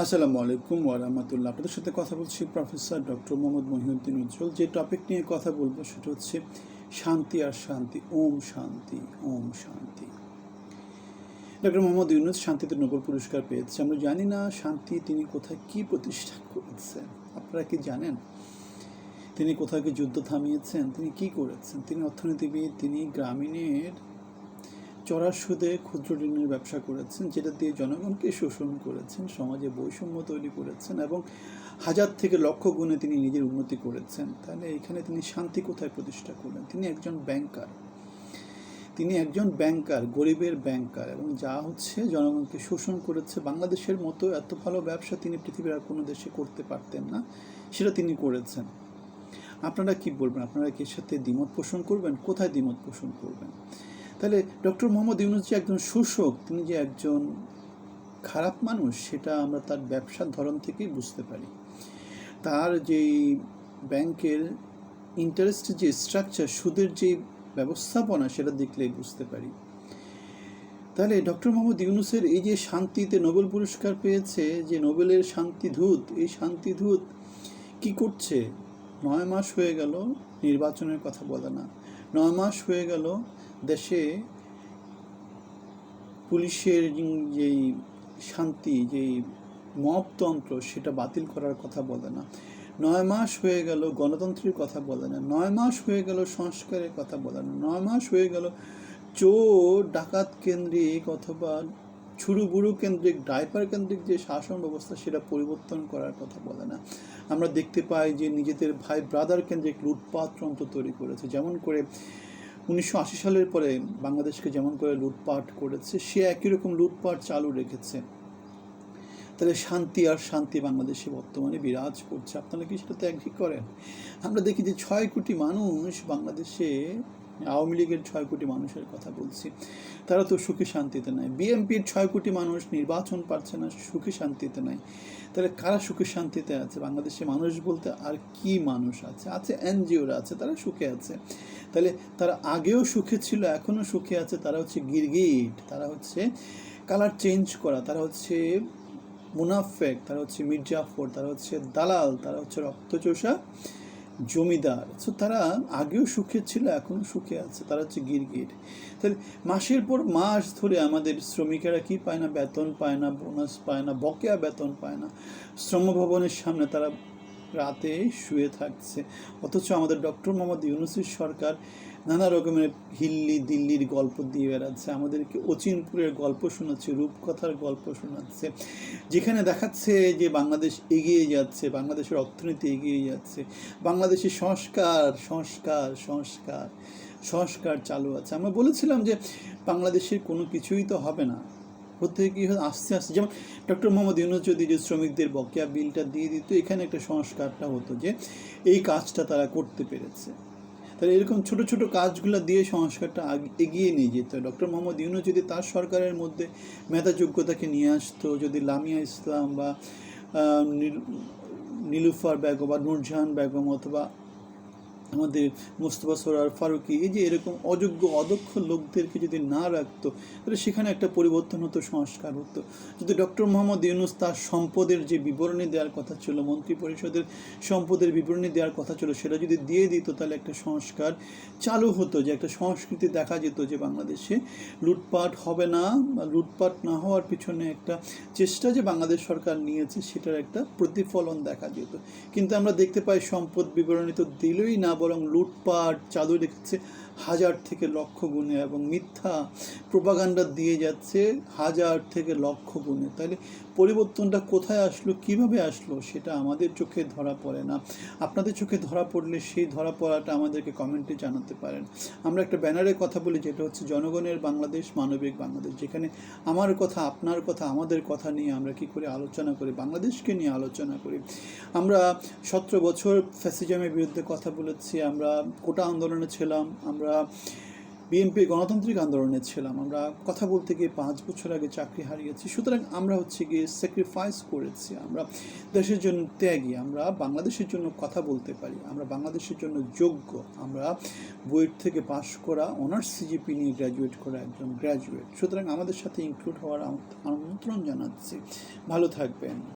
আসসালামু আলাইকুম ওয়ারাহমাতুল্লাহ আপনাদের সাথে কথা বলছি প্রফেসর ডক্টর মোহাম্মদ মহিউদ্দিন উজ্জ্বল। যে টপিক নিয়ে কথা বলব সেটা হচ্ছে শান্তি আর শান্তি, ওম শান্তি ওম শান্তি। ডক্টর মোহাম্মদ ইউনুস শান্তিতে নোবেল পুরস্কার পেয়েছে। আমরা জানি না শান্তি তিনি কোথায় কি প্রতিষ্ঠা করেছেন। আপনারা কি জানেন? তিনি কোথায় কি যুদ্ধ থামিয়েছেন? তিনি কি করেছেন? তিনি অর্থনীতিবিদ, তিনি গ্রামীণের চড়া সুদে ক্ষুদ্র ঋণের ব্যবসা করেছেন, যেটা দিয়ে জনগণকে শোষণ করেছেন, সমাজে বৈষম্য তৈরি করেছেন এবং হাজার থেকে লক্ষ গুণে তিনি নিজের উন্নতি করেছেন। তাহলে এখানে তিনি শান্তি কোথায় প্রতিষ্ঠা করলেন? তিনি একজন ব্যাংকার। তিনি একজন ব্যাংকার, গরিবের ব্যাংকার এবং যা হচ্ছে জনগণকে শোষণ করেছে। বাংলাদেশের মতো এত ভালো ব্যবসা তিনি পৃথিবীর আর কোনো দেশে করতে পারতেন না, সেটা তিনি করেছেন। আপনারা কি বলবেন? আপনারা কি সাথে দ্বিমত পোষণ করবেন? কোথায় দ্বিমত পোষণ করবেন? তাহলে ডক্টর মোহাম্মদ ইউনুস যে একজন শোষক, তিনি যে একজন খারাপ মানুষ, সেটা আমরা তার ব্যবসার ধরন থেকেই বুঝতে পারি। তার যেই ব্যাংকের ইন্টারেস্ট যে স্ট্রাকচার সুদের যে ব্যবস্থাপনা, সেটা দেখলেই বুঝতে পারি। তাহলে ডক্টর মোহাম্মদ ইউনুসের এই যে শান্তিতে নোবেল পুরস্কার পেয়েছে, যে নোবেলের শান্তিধূত এই শান্তিধূত কি করছে? নয় মাস হয়ে গেল, নির্বাচনের কথা বলে না। নয় মাস হয়ে গেল দেশে পুলিশের যেই শান্তি, যেই মপতন্ত্র, সেটা বাতিল করার কথা বলে না। নয় মাস হয়ে গেল, গণতন্ত্রের কথা বলে না। নয় মাস হয়ে গেল, সংস্কারের কথা বলে না। নয় মাস হয়ে গেল, চোর, ডাকাত কেন্দ্রিক অথবা ছুরু বুড়ু কেন্দ্রিক, ডাইপার কেন্দ্রিক যে শাসন ব্যবস্থা, সেটা পরিবর্তন করার কথা বলে না। আমরা দেখতে পাই যে নিজেদের ভাই ব্রাদার কেন্দ্রিক লুটপাট তন্ত্র তৈরি করেছে। যেমন করে উনিশশো আশি সালের পরে বাংলাদেশকে যেমন করে লুটপাট করেছে, সে একই রকম লুটপাট চালু রেখেছে। তাহলে শান্তি আর শান্তি বাংলাদেশে বর্তমানে বিরাজ করছে। আপনারা কি সেটাতে অ্যাগ্রি করেন? আমরা দেখি যে ছয় কোটি মানুষ বাংলাদেশে আওয়ামী লীগের ছয় কোটি মানুষের কথা বলছি, তারা তো সুখী শান্তিতে নাই। বিএনপির ছয় কোটি মানুষ নির্বাচন পাচ্ছে না, সুখী শান্তিতে নাই। তাহলে কারা সুখে শান্তিতে আছে? বাংলাদেশে মানুষ বলতে আর কি মানুষ আছে? আছে এনজিওরা আছে, তারা সুখে আছে। তাহলে তারা আগেও সুখে ছিল এখনও সুখে আছে, তারা হচ্ছে গিরগিট, তারা হচ্ছে কালার চেঞ্জ করা, তারা হচ্ছে মুনাফেক, তারা হচ্ছে মির্জাফর, তারা হচ্ছে দালাল, তারা হচ্ছে রক্তচোষা জমিদার। সো তারা আগেও সুখে ছিল এখনও সুখে আছে। তারা হচ্ছে গিরগির তাহলে মাসের পর মাস ধরে আমাদের শ্রমিকেরা কি পায় না? বেতন পায় না, বোনাস পায় না, বকেয়া বেতন পায় না। শ্রমভবনের সামনে তারা রাতে শুয়ে থাকছে। অথচ আমাদের ডক্টর মোহাম্মদ ইউনুসের সরকার নানা রকমের হিল্লি দিল্লির গল্প দিয়ে বেড়াচ্ছে। আমাদেরকে অচিনপুরের গল্প শোনাচ্ছে, রূপকথার গল্প শোনাচ্ছে। যেখানে দেখাচ্ছে যে বাংলাদেশ এগিয়ে যাচ্ছে, বাংলাদেশের অর্থনীতি এগিয়ে যাচ্ছে, বাংলাদেশের সংস্কার সংস্কার সংস্কার সংস্কার চালু আছে। আমরা বলেছিলাম যে বাংলাদেশের কোনো কিছুই তো হবে না। হতে কি হয় আস্তে আস্তে যেমন ডক্টর মোহাম্মদ ইউনুস যদি যে শ্রমিকদের বকেয়া বিলটা দিয়ে দিত, এখানে একটা সংস্কারটা হতো যে এই কাজটা তারা করতে পেরেছে। তাহলে এরকম ছোট ছোট কাজগুলো দিয়ে সংস্কারটা এগিয়ে নিয়ে যেত। ডক্টর মোহাম্মদ ইউনুস যদি তার সরকারের মধ্যে মেধা যোগ্যতাকে নিয়ে আসতো, যদি লামিয়া ইসলাম বা নীলুফার বেগম বা নূরজাহান বেগম অথবা আমাদের মুস্তফা সরার ফারুকি, এই যে এরকম অযোগ্য, অদক্ষ লোকদেরকে যদি না রাখতো, তাহলে সেখানে একটা পরিবর্তন হতো, সংস্কার হতো। যদি ডক্টর মোহাম্মদ ইউনুস তার সম্পদের যে বিবরণী দেওয়ার কথা ছিল, মন্ত্রী পরিষদের সম্পদের বিবরণী দেওয়ার কথা ছিল, সেটা যদি দিয়ে দিত, তাহলে একটা সংস্কার চালু হতো, যে একটা সংস্কৃতি দেখা যেত যে বাংলাদেশে লুটপাট হবে না, বা লুটপাট না হওয়ার পিছনে একটা চেষ্টা যে বাংলাদেশ সরকার নিয়েছে, সেটার একটা প্রতিফলন দেখা যেত। কিন্তু আমরা দেখতে পাই সম্পদ বিবরণী তো দিলই না বরং লুটপাট চালু রেখেছে হাজার থেকে লক্ষ গুণে এবং মিথ্যা প্রোপাগান্ডা দিয়ে যাচ্ছে হাজার থেকে লক্ষ গুণে। তাহলে পরিবর্তনটা কোথায় আসলো, কীভাবে আসলো, সেটা আমাদের চোখে ধরা পড়ে না। আপনাদের চোখে ধরা পড়লে সেই ধরা পড়াটা আমাদেরকে কমেন্টে জানাতে পারেন। আমরা একটা ব্যানারে কথা বলি, যেটা হচ্ছে জনগণের বাংলাদেশ, মানবিক বাংলাদেশ। যেখানে আমার কথা, আপনার কথা, আমাদের কথা নিয়ে আমরা কি করে আলোচনা করি, বাংলাদেশকে নিয়ে আলোচনা করি। আমরা সতেরো বছর ফ্যাসিজমের বিরুদ্ধে কথা বলেছি, আমরা কোটা আন্দোলনে ছিলাম আমরা বিএনপি গণতান্ত্রিক আন্দোলনে ছিলাম, আমরা কথা বলতে গিয়ে পাঁচ বছর আগে চাকরি হারিয়েছি, সুতরাং আমরা হচ্ছে গিয়ে স্যাক্রিফাইস করেছি, আমরা দেশের জন্য ত্যাগী, আমরা বাংলাদেশের জন্য কথা বলতে পারি, আমরা বাংলাদেশের জন্য যোগ্য, আমরা বুয়েট থেকে পাশ করা, অনার্স সিজিপি নিয়ে গ্র্যাজুয়েট করা একজন গ্র্যাজুয়েট সুতরাং আমাদের সাথে ইনক্লুড হওয়ার আমন্ত্রণ জানাচ্ছি, ভালো থাকবেন।